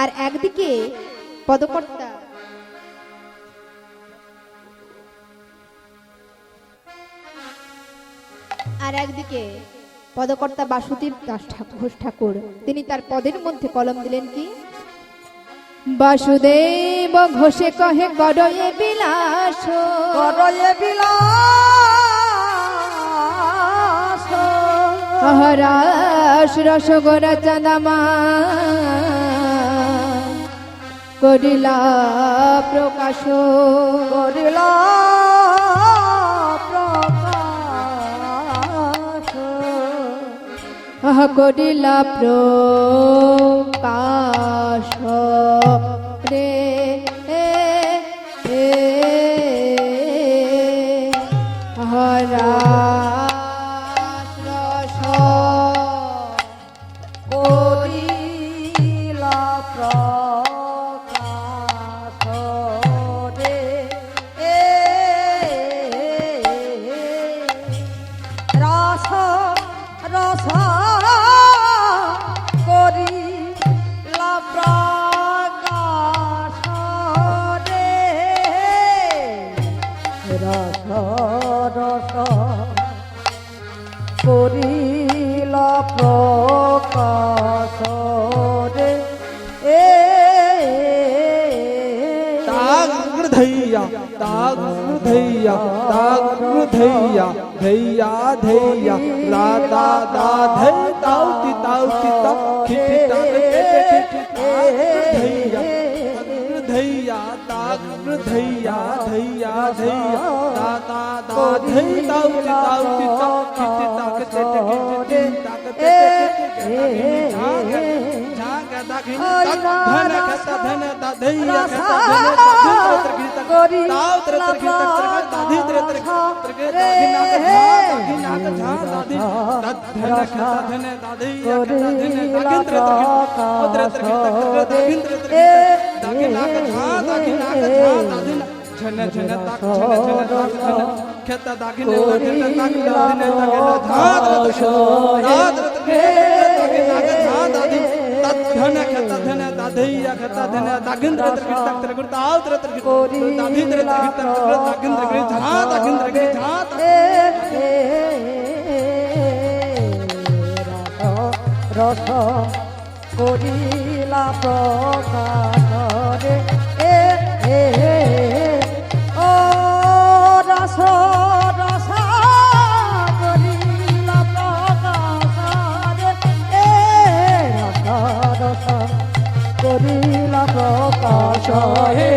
আর একদিকে পদকর্তা। আর একদিকে পদকর্তা বাসুদেব দাস ঘোষ ঠাকুর। তিনি তার পদের মধ্যে কলম দিলেন কি? বাসুদেব ঘোষে কহে গড়য়ে বিলাস। করয়ে বিলাস। অহরাস রসগোরা চাঁদামা। করিলা প্রকাশ। করিলা প্রকাশ। করিলা প্রকাশ। রে এ, દાતા થૈયા થૈયા થૈયા દાતા દા થઈ તાવ તાવ તાવ તાક તે તે તાક તે તે જાગ જાગ गोरी ताव तिर तिर तिर तिर दादी तिर तिर तिर दादी नाक झा दादी नाक झा दादी धन खा धन दादी गोरी नागिन तिर तिर तिर तिर दागिन तिर तिर दागी नाक झा दागी नाक झा दादी झन झन तक झन झन तक झन खेत दागी ने ने दागी दादी ने दागी ने झा दादी दादी नाक झा दादी রস করিলা রে এ রস প্রকাশ হে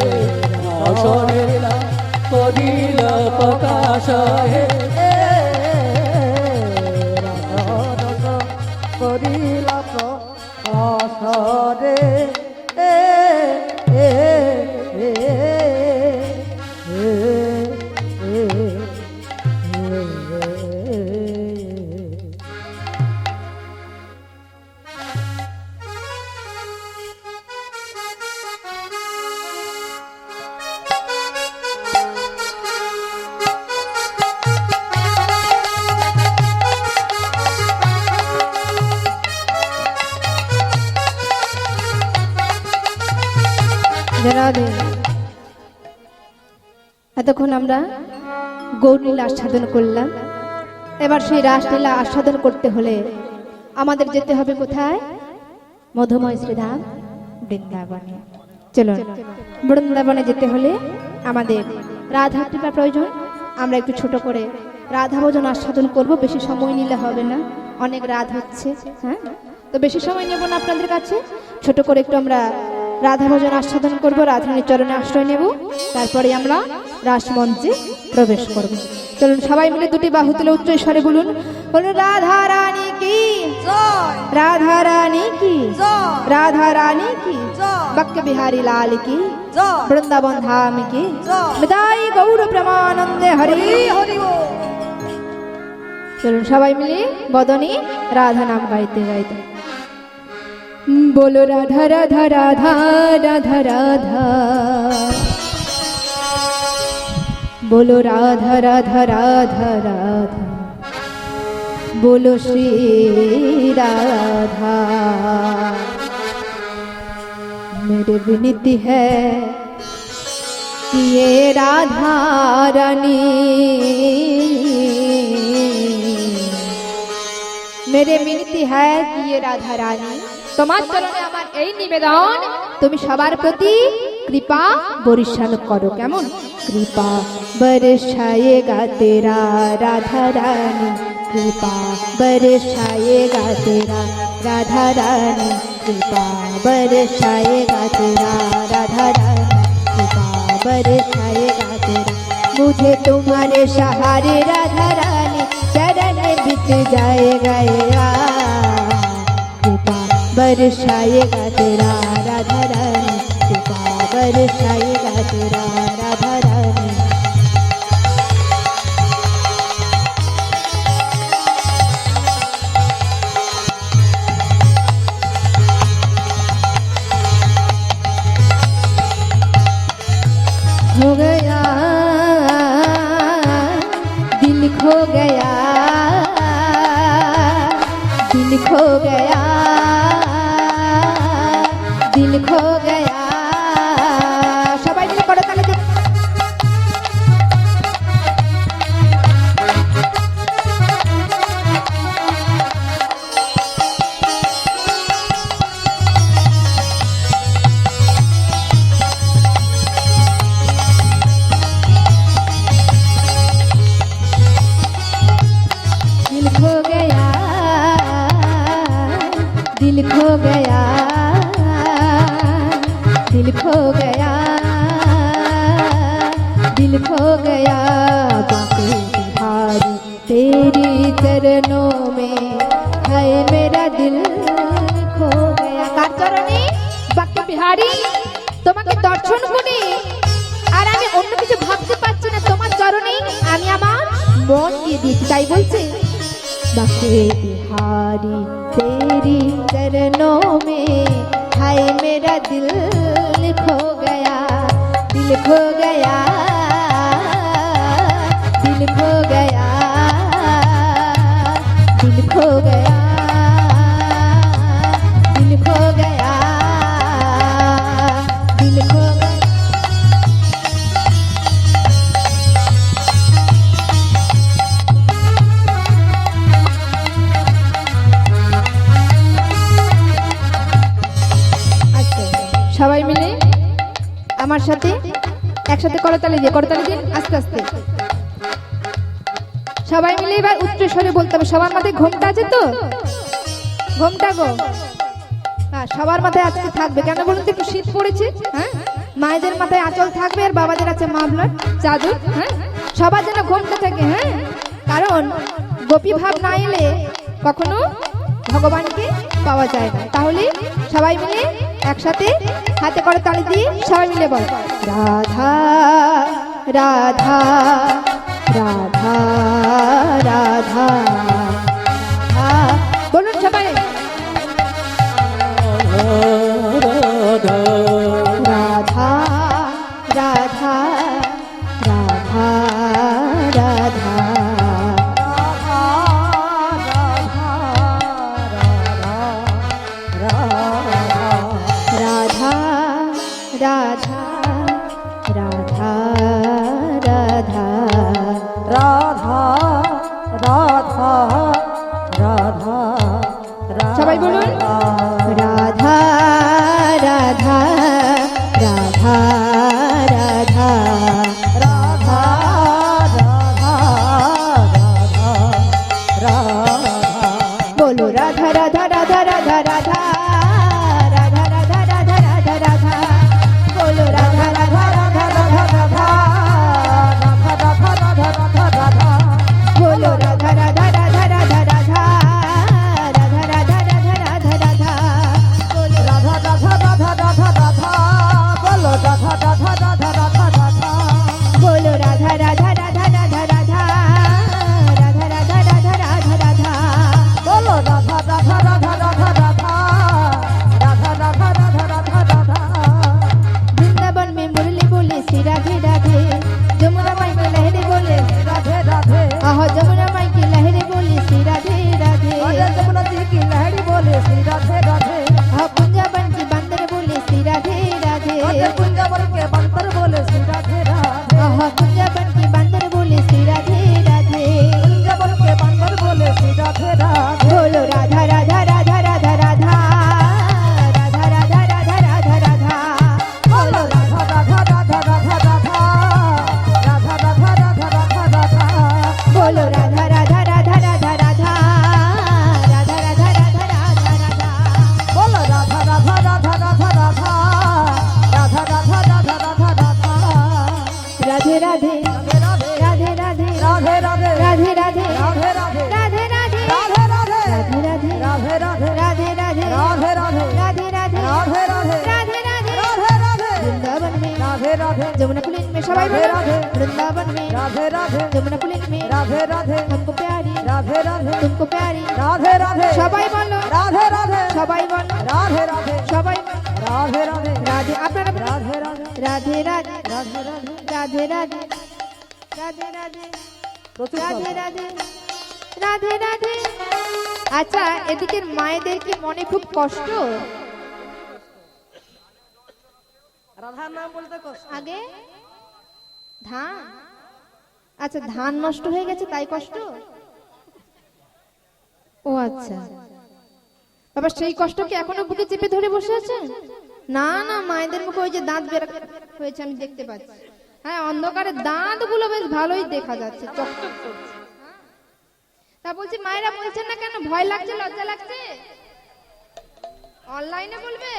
রস করিল প্রকাশ হে করিলা প্রকাশরে রাধে এতক্ষণ আমরা গৌরলীলা আস্বাদন করলাম। এবার সেই রাসলীলা আস্বাদন করতে হলে আমাদের যেতে হবে কোথায়? মধুময় শ্রীধাম বৃন্দাবনে। চলো বৃন্দাবনে যেতে হলে আমাদের রাধা কৃপা প্রয়োজন। আমরা একটু ছোট করে রাধা ভোজন আস্বাদন করব, বেশি সময় নিলে হবে না। অনেক রাত হচ্ছে হ্যাঁ? তো বেশি সময় নেব না আপনাদের কাছে। ছোট করে একটু আমরা রাধা ভজন আস্বাদন করব রাধারানীর চরণে আশ্রয় নেব। তারপরে আমরা রাসমঞ্চে প্রবেশ করব। চলুন সবাই মিলে দুটি বাহু তুলে উচ্চ স্বরে বলুন। বলুন, রাধা রানী কি? রাধা রানী কি? রাধা রানী কি? বক্ক বিহারী লাল কি? বৃন্দাবন ধাম কি? বিদায় গৌর প্রেমানন্দে হরি হরি চলুন সবাই মিলে বদনী রাধা নাম গাইতে গাইতে। हम्म, बोलो राधा राधा राधा राधा राधा। बोलो राधा राधा राधा राधा। बोलो श्री राधा। मेरे विनती है कि ये राधा रानी, मेरे विनती है कि ये राधा रानी তোমার চরণে আমার এই নিবেদন তুমি সবার প্রতি কৃপা বরিশাল করো কেমন কৃপা বর্ষায়েগা তেরা রাধা রানী কৃপা বর্ষায়েগা তেরা রাধা রানী কৃপা বর্ষায়েগা তেরা রাধা রানী कृपा बरसाएगा तेरा मुझे तुम्हारे सहारे राधा रानी चरण बीत जाएगा या कृपा बरसाएगा तेरा राधा रानी कृपा बरसाएगा तेरा राधा रानी हो गया, दिल खो गया, दिल खो गया। ভোগ গীত তাই বলছে, বাঁকে বিহারি তেরি চরনো মে, হায় মেরা দিল খো গয়া, দিল খো গয়া, দিল খো গয়া, দিল খো গয়া। আমার সাথে। একসাথে করতালি দিয়ে করতালি দিন আস্তে আস্তে। সবাই মিলে এবার উচ্চ স্বরে বলতে হবে। সবার মাথায় ঘোমটা আছে তো? ঘোমটা গো। হ্যাঁ সবার মাথায় আজকে থাকবে। কেন বলুন তো একটু শীত পড়েছে? হ্যাঁ? মায়েদের মাথায় আঁচল থাকবে আর বাবাদের আছে মাফলার, চাদর হ্যাঁ? সবার যেন ঘোমটা থাকে হ্যাঁ? কারণ গোপী ভাব না এলে কখনো ভগবানকে পাওয়া যায় না। তাহলে সবাই মিলে একসাথে হাতে করে তালি দিয়ে সবাই মিলে বল। রাধা রাধা রাধা রাধা। রাধা বলুন সবাই। রাধা। सबाई बोलो वृंदावन में राधे राधे जमुना पुलिस में राधे राधे हमको प्यारी राधे राधे तुमको प्यारी राधे राधे सबाई बोलो राधे राधे सबाई बोलो राधे राधे सबाई राधे राधे राधे अपना राधे राधे राधे राधे राधे राधे राधे राधे राधे राधे राधे राधे রাধে রাধে আচ্ছা এদিকের মায়েদের কি মনে খুব কষ্ট রাধার নাম বলতে কষ্ট আগে ধান? আচ্ছা ধান নষ্ট হয়ে গেছে, তাই কষ্ট? ও আচ্ছা। বাবা, সেই কষ্ট কি এখনও বুকে চেপে ধরে বসে আছেন না না, মায়েদের মুখে ওই যে দাঁত বের হয়েছে, আমি দেখতে পাচ্ছি। হ্যাঁ অন্ধকারে দাঁতগুলো বেশ ভালোই দেখা যাচ্ছে তা বলছি, মায়েরা বলছেন না কেন, ভয় লাগছে, লজ্জা লাগছে? অনলাইনে বলবে?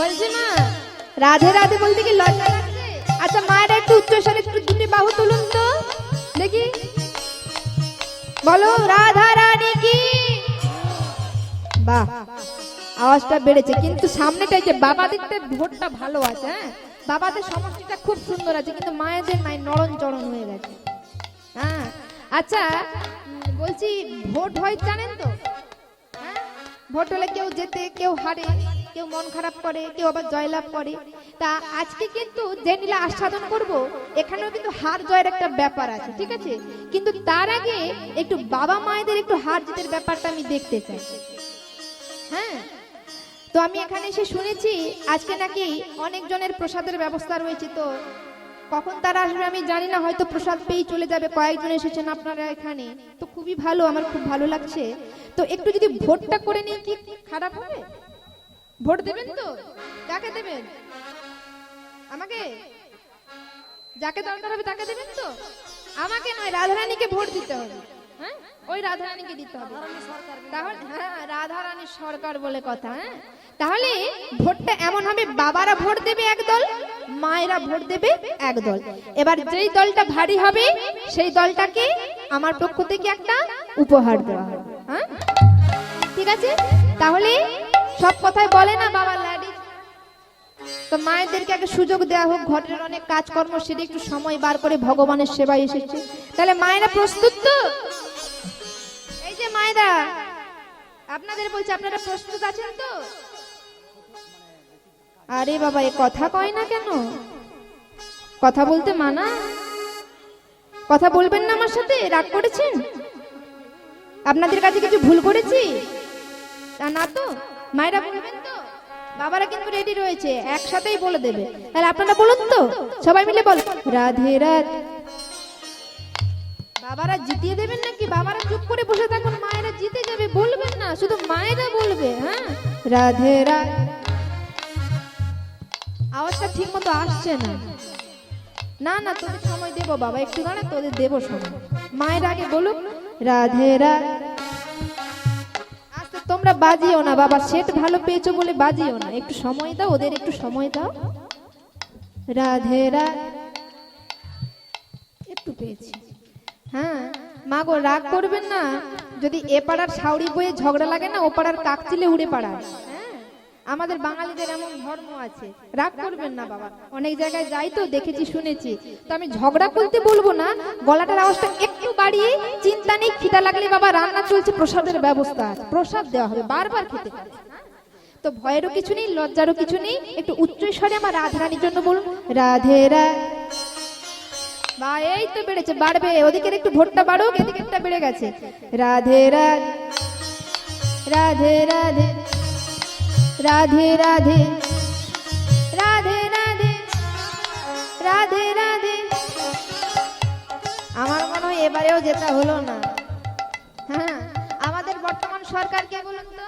বলছি মা রাধে রাধে বলতে কি লজ্জা লাগছে? আচ্ছা মায়েরা একটু উচ্চস্বরে দুটি বাহু তুলুন তো। দেখি। বলো রাধা রানী কি? বাহ, আওয়াজটা বেড়েছে, কিন্তু সামনেটাই যে বাবাদেরটা ভোটটা ভালো আছে হ্যাঁ? বাবাদের সমষ্টিটা খুব সুন্দর আছে, কিন্তু মায়েদের নাই নরম চরণ হয়ে গেছে। হ্যাঁ আচ্ছা বলছি, ভোট হয় জানেন তো? হ্যাঁ? ভোট হলে কেউ যেতে কেউ হারে। কেউ মন খারাপ করে, কেউ আবার জয়লাভ করে। তা আজকে কিন্তু যে নীলা আস্বাদন করব, এখানেও কিন্তু হার জয়ের একটা ব্যাপার আছে, ঠিক আছে? কিন্তু তার আগে একটু বাবা মায়েদের একটু হার জিতের ব্যাপারটা আমি দেখতে চাই। হ্যাঁ? তো আমি এখানে এসে শুনেছি, আজকে নাকি অনেক জনের প্রসাদের ব্যবস্থা রয়েছে, তো কখন তারা আসবে আমি জানি না, হয়তো প্রসাদ পেয়েই চলে যাবে, কয়েকজন এসেছেন আপনারা এখানে। তো খুবই ভালো, আমার খুব ভালো লাগছে। তো একটু যদি ভোটটা করে নিই কি খারাপ হবে? ভোট দেবেন তো? কাকে দেবেন? আমাকে? যাকে দরকার হবে তাকে দেবেন তো? আমাকে নয়, রাধারানীকে ভোট দিতে হবে। হ্যাঁ? ওই রাধারানীকে দিতে হবে। তাহলে হ্যাঁ রাধারানী সরকার বলে কথা হ্যাঁ? তাহলে ভোটটা এমন হবে, বাবারা ভোট দেবে একদল মায়েরা ভোট দেবে একদল এবার যেই দলটা ভারী হবে, সেই দলটাকে আমার পক্ষ থেকে একটা উপহার দেওয়া হবে। হ্যাঁ? ঠিক আছে? তাহলে সব কথাই বলে না বাবা ল্যাডি। তো মায়েদেরকে একটা সুযোগ দেওয়া হোক, ঘরের অনেক কাজকর্ম সেটা একটু সময় বার করে ভগবানের সেবায় এসেছে। তাহলে মায়েরা প্রস্তুত তো? এই যে মায়েরা, আপনাদের বলছে, আপনারা প্রস্তুত আছেন তো? আরে বাবা, এ কথা কয় না কেন? কথা বলতে মানা? কথা বলবেন না আমার সাথে? রাগ করেছেন? আপনাদের কাছে কিছু ভুল করেছি? তা না তো? মায়েরা বলবেন তো? বাবারা কিন্তু রেডি রয়েছে, একসাথেই বলে দেবে। তাহলে আপনারা বলুন তো? সবাই মিলে বল। রাধে রাধে। বাবারা জিতিয়ে দেবেন নাকি? বাবারা চুপ করে বসে থাকুন, মায়েরা জিতে যাবে। বলবেন না, শুধু মায়েরা বলবে হ্যাঁ? রাধে রাধে। আওয়াজটা ঠিক মতো আসছে না। না না, তোদের সময় দেবো, বাবা। একটু দাঁড়া, তোদের দেবো সময়। মায়ের আগে বলুক। রাধে রাধে। তোমরা বাজিও না, বাবা। সেট ভালো পেয়েছ বলে বাজিও না। একটু সময় দাও, ওদের একটু সময় দাও। রাধে একটু পেয়েছি। হ্যাঁ মা গো রাগ করবেন না। যদি এ পাড়ার সাউরি বইয়ে ঝগড়া লাগে না, ও পাড়ার কাকচিলে উড়ে পাড়ার হ্যাঁ আমাদের বাঙালিদের এমন ধর্ম আছে। রাগ করবেন না বাবা। অনেক জায়গায় যাই তো দেখেছি শুনেছি। তো আমি ঝগড়া করতে বলব না গলাটার আওয়াজটা একটু বাড়িয়ে চিন্তা নেই খিদা লাগলে বাবা রান্না চলছে প্রসাদের ব্যবস্থা আছে। প্রসাদ দেওয়া হবে বারবার খেতে তো ভয়েরও কিছু নেই লজ্জারও কিছু নেই একটু উচ্চ স্বরে আমার রাধারানীর জন্য বলুন। রাধে রা বা এই তো বেড়েছে বাড়বে। ওদিকের একটু ভোটটা বাড়ুক এদিকে একটা বেড়ে গেছে। রাধে রাধে রাধে রাধে। রাধে রাধে। রাধে রাধে। রাধে রাধে। আমার মনে হয় এবারেও যেটা হলো না। হ্যাঁ আমাদের বর্তমান সরকার কে বলুন তো?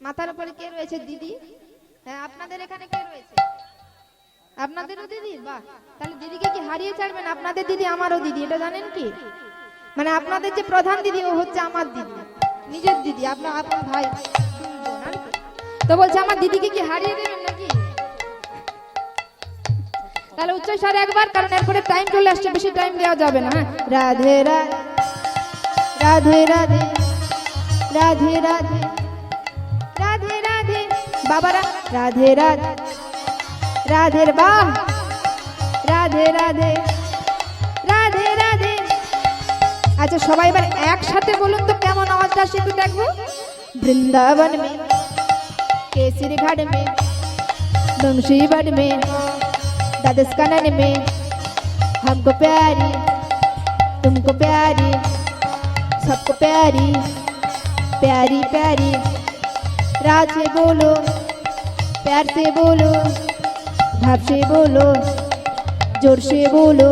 মাথার উপরে কে রয়েছে, দিদি? হ্যাঁ আপনাদের এখানে কে রয়েছে? আপনাদেরও দিদি? বাহ, তাহলে দিদিকে কি হারিয়ে ছাড়বেন? আপনাদের দিদি, আমারও দিদি, এটা জানেন কি? মানে আপনাদের যে প্রধান দিদি, ও হচ্ছে আমার দিদি, নিজের দিদি, আপনার আপন ভাই? তো বলছে আমার দিদিকে কি হারিয়ে দেবেন নাকি তাহলে উচ্চ স্বরে একবার কারণ এরপরে টাইম চলে আসছে বেশি টাইম দেওয়া যাবে না হ্যাঁ রাধে রাধে রাধে রাধে রাধে রাধে রাধে বাবারা রাধে রাধে রাধের বা রাধে রাধে রাধে রাধে আচ্ছা সবাই এবার একসাথে বলুন তো কেমন আওয়াজটা আসে দেখব বৃন্দাবন মেলা केसरी घाट में बंशीवन में दादस कानन में हमको प्यारी तुमको प्यारी सबको प्यारी प्यारी प्यारी राज से बोलो प्यार से बोलो भाव से बोलो जोर से बोलो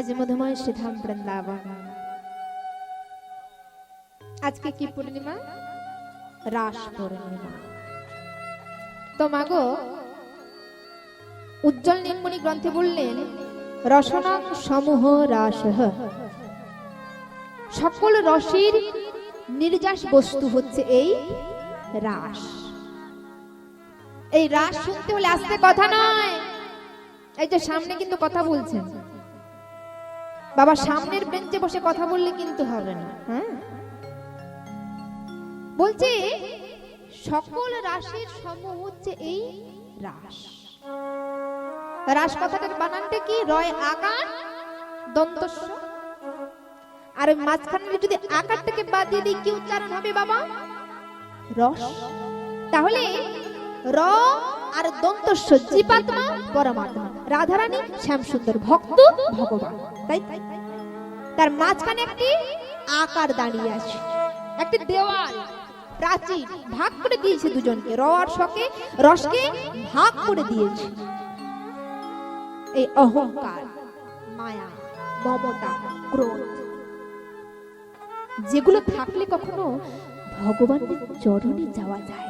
আজ মধুময় শ্রীধাম বৃন্দাবন আজকে কি পূর্ণিমা রাস পূর্ণিমা তো মাগো উজ্জ্বল নির্মণি গ্রন্থে বললেন রসনাং সমূহ রাস সকল রসের নির্যাস বস্তু হচ্ছে এই রাস। এই রাস শুনতে হলে আসতে কথা নয়। এই যে সামনে কিন্তু কথা বলছেন। বাবা, সামনের বেঞ্চে বসে কথা বললে কিন্তু হবে না হ্যাঁ? বলছে, সকল রাশির সমূহ হচ্ছে এই রাস রাস কথাটার বানানটা কি? রয় আকার দন্তস্ব আর মাঝখানে যদি আকারটাকে বাদ দিয়ে দিই, কি উচ্চারণ হবে বাবা? রস। তাহলে র আর দন্তস্ব জীবাত্মা পরমাত্মা। রাধারানী শ্যামসুন্দর ভক্ত, ভগবান। তাই তার মাঝখানে একটি আকার দাঁড়িয়ে আছে। একটি দেওয়াল। প্রাচীর ভাগ করে দিয়েছে দুজনকে। র আর শকে রসকে ভাগ করে দিয়েছে। এই অহংকার, মায়া, মমতা, ক্রোধ, যেগুলো থাকলে কখনো ভগবানের চরণে যাওয়া যায়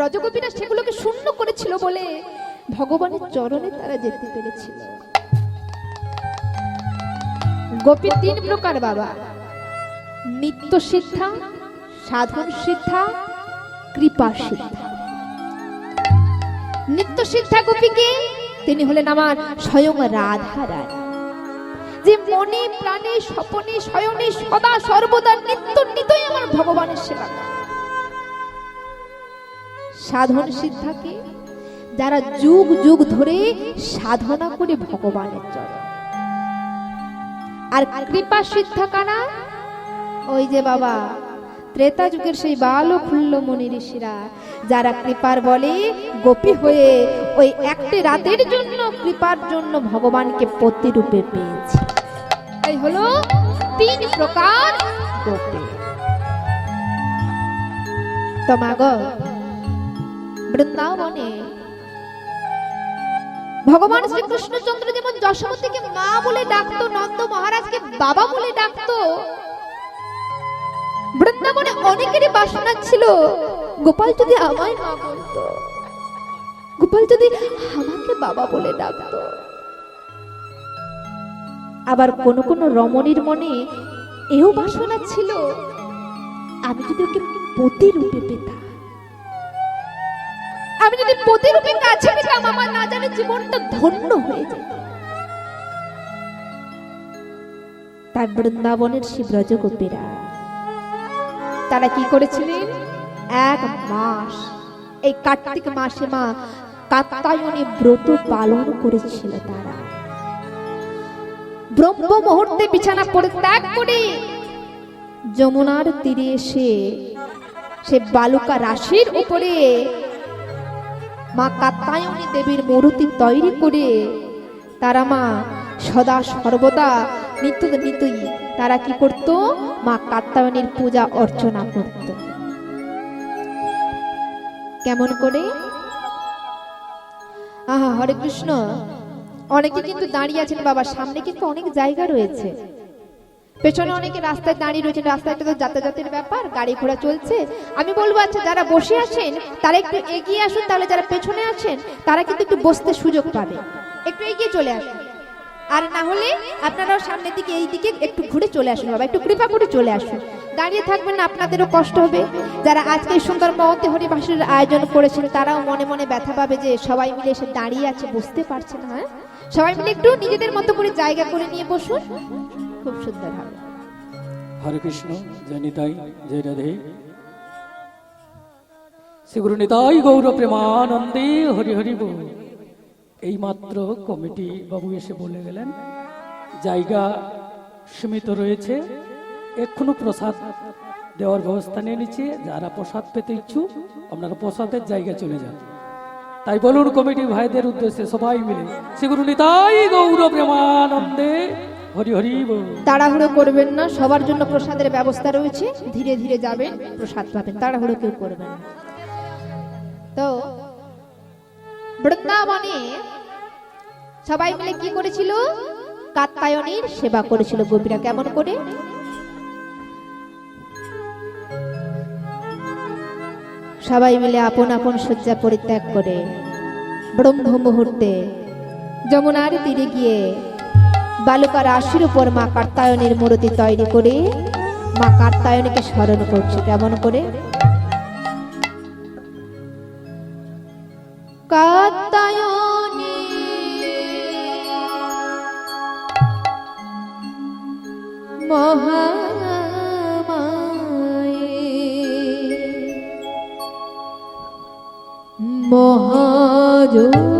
ব্রজগোপীরা সেগুলোকে শূন্য করেছিল বলে ভগবানের চরণে তারা যেতে পেরেছিল। গোপী তিন প্রকার বাবা। নিত্য সিদ্ধা, সাধন সিদ্ধা, কৃপা সিদ্ধা। নিত্য শিক্ষা গোপীকে তিনি হলেন আমার স্বয়ং রাধা রানী। যে মনে, প্রাণে, স্বপনে স্বয়নে সদা সর্বদা নিত্য নিতই আমার ভগবানের সেবা করে সাধন সিদ্ধাকে, যারা যুগ যুগ ধরে সাধনা করে ভগবানের চরণ। আর কৃপা সিদ্ধা কারা? ওই যে বাবা, ত্রেতা যুগের সেই বালো খুল্ল মনি ঋষিরা, যারা কৃপার বলে গোপী হয়ে ওই একটি রাতের জন্য কৃপার জন্য ভগবানকে প্রতিরূপে পেয়েছে। এই হলো তিন প্রকার গোপী। তোমাগ বৃন্দাবনে ভগবান শ্রীকৃষ্ণচন্দ্র যেমন যশোমতীকে মা বলে ডাকতো, নন্দ মহারাজকে বাবা বলে ডাকতো। বৃন্দাবনে অনেকেরই বাসনা ছিল, গোপাল যদি আমায় মা বলতো, গোপাল যদি আমাকে বাবা বলে ডাকতো। আবার কোন কোন রমণীর মনে এও বাসনা ছিল, আমি যদি ওকে পতি রূপে পেতাম। আমি যদি পতি রূপে কাছে পেতাম, আমার না জানে জীবনটা ধন্য হয়ে যেত। তার বৃন্দাবনের সেই ব্রজগোপীরা তারা কি করেছিলেন? এক মাস, এই কার্তিক মাসে মা কাত্তায়নী ব্রত পালন করেছিল তারা। ব্রহ্ম মুহূর্তে বিছানা পরিত্যাগ করে যমুনার তীরে এসে সে বালুকা রাশির উপরে মা কাত্তায়নী দেবীর মূর্তি তৈরি করে তারা মা সদা সর্বদা নিত্য নিত্যই তারা কি করত? মা কাত্তায়নীর পূজা অর্চনা করত। কেমন করে? আহা, হরে কৃষ্ণ। অনেকে কিন্তু দাঁড়িয়ে আছেন বাবা সামনে, কিন্তু অনেক জায়গা রয়েছে। পেছনে অনেকে রাস্তায় দাঁড়িয়ে রয়েছেন, রাস্তায় তো যাতায়াতের ব্যাপার, গাড়ি ঘোড়া চলছে। আমি বলব আচ্ছা যারা বসে আছেন, তারা একটু এগিয়ে আসুন, তাহলে যারা পেছনে আছেন, তারা কিন্তু একটু বসতে সুযোগ পাবে। একটু এগিয়ে চলে আসুন। আর না হলে আপনারাও সামনের দিকে, এই দিকে একটু ঘুরে চলে আসুন বাবা, একটু কৃপা করে চলে আসুন। দাঁড়িয়ে থাকবেন না, আপনাদেরও কষ্ট হবে। যারা আজকে সুন্দর মহতে হরিবাসের আয়োজন করেছেন, তারাও মনে মনে ব্যথা পাবে যে সবাই মিলে এসে দাঁড়িয়ে আছে, বুঝতে পারছে না হ্যাঁ? সবাই মিলে একটু নিজেদের মতো করে জায়গা করে নিয়ে বসুন। খুব সুন্দর হবে। হরে কৃষ্ণ, জয় নিতাই, জয় রাধে। শ্রী গুরু নিতাই গৌর প্রেমানন্দে হরি হরি বল। এই মাত্র কমিটি বাবু এসে বলে গেলেন, জায়গা সীমিত রয়েছে এখনও প্রসাদ দেওয়ার ব্যবস্থা নিয়ে নিচ্ছে, যারা প্রসাদ পেতে ইচ্ছুক, আপনারা প্রসাদের জায়গা চলে যান। তাই বলুন কমিটি ভাইদের উদ্দেশ্যে সবাই মিলে শ্রী গুরু নিতাই গৌর প্রেমানন্দে তাড়াহুড়ো করবেন না, সবার জন্য প্রসাদের ব্যবস্থা রয়েছে। ধীরে ধীরে যাবেন, প্রসাদ পাবেন, তাড়াহুড়ো কেউ করবেন না। তো, বৃন্দাবনে সবাই মিলে কি করেছিল? কাত্তায়নীর সেবা করেছিল গোপীরা, কেমন করে? সবাই মিলে আপন আপন শয্যা পরিত্যাগ করে ব্রহ্ম মুহূর্তে যমুনার তীরে গিয়ে বালুকা রাশির উপর মা কার্তায়নের মূর্তি তৈরি করে মা কার্তায়নীকে স্মরণ করছে, কেমন করে? কাত্তায়নী মহাযোগে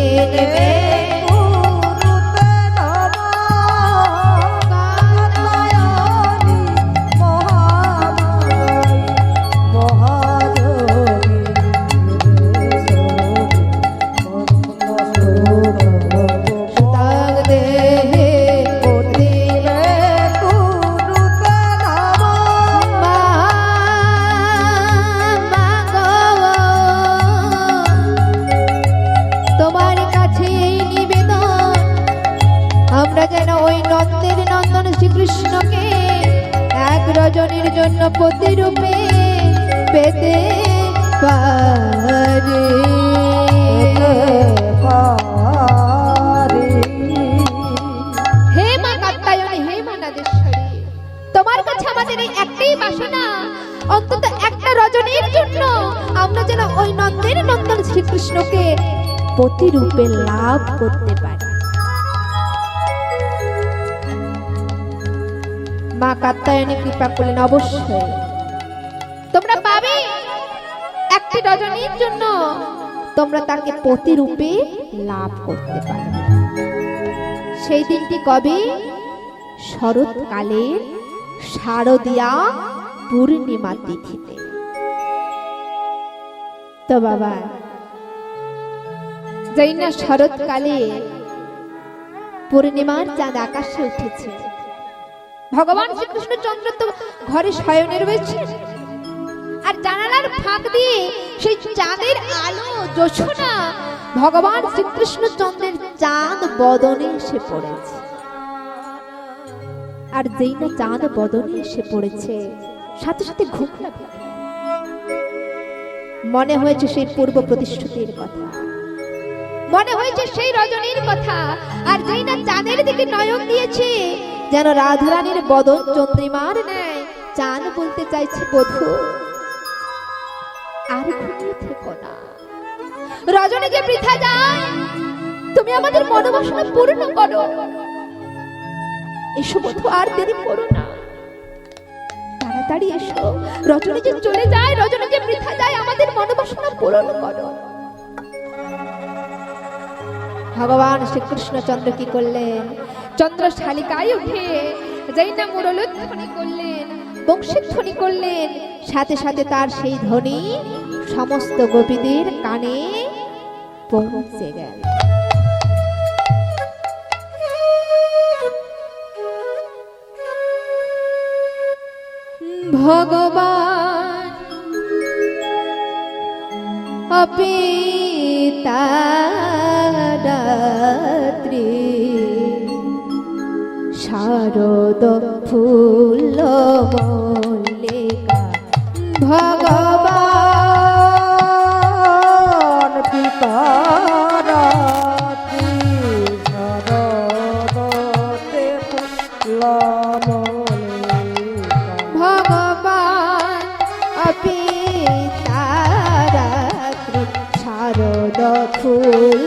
হে তোমার কাছে আমাদের একটাই বাসনা, অন্তত একটা রজনীর জন্য আমরা যেন ওই নন্দের নন্দন শ্রীকৃষ্ণকে প্রতিরূপে লাভ করতে পারি। মা কাত্তায়নী কৃপা করলেন অবশ্যই। তোমরা পাবে একটি রজনীর জন্য, তোমরা তাকে প্রতিরূপে লাভ করতে পারবে। সেই দিনটি কবে? শরৎকালের শারদিয়া পূর্ণিমা তিথিতে। তো বাবা, যাই না শরৎকালে পূর্ণিমার চাঁদ আকাশে উঠেছে, ভগবান শ্রীকৃষ্ণ চন্দ্র তো ঘরে শয়নে রয়েছে। আর জানালার ফাঁক দিয়ে সেই চাঁদের আলো, জোছনা ভগবান শ্রীকৃষ্ণ চন্দ্রের চাঁদ বদনে এসে পড়েছে। আর যেই না চাঁদ বদনে এসে পড়েছে, সাথে সাথে ঘুম মনে হয়েছে সেই পূর্ব প্রতিশ্রুতির কথা। মনে হয়েছে সেই রজনীর কথা। আর যেই না চাঁদের দিকে নয়ন দিয়েছে, যেন রাধারানীর বদন চন্দ্রিমার নেয় চাঁদ বলতে চাইছে বধূ, আর ঘুমিয়ে থেকো না। রজনী যে বৃথা যায়, তুমি আমাদের মনোবাসনা পূর্ণ করো। এসো বধূ, আর দেরি করো না। তাড়াতাড়ি এসো। রজনী যে চলে যায়, রজনী যে বৃথা যায়, আমাদের মনোবাসনা পূরণ করো। ভগবান শ্রীকৃষ্ণ চন্দ্র কি করলেন? চন্দ্র শালিকায় উঠে যেই না মুরলোধ্বনি করলেন বংশীধ্বনি করলেন, সাথে সাথে তার সেই ধ্বনি সমস্ত গোপীদের কানে পৌঁছে গেল। ভগবান অপিতারাত্রি শারদ ফুল মল্লিকা ভগবান। শারদ ফুল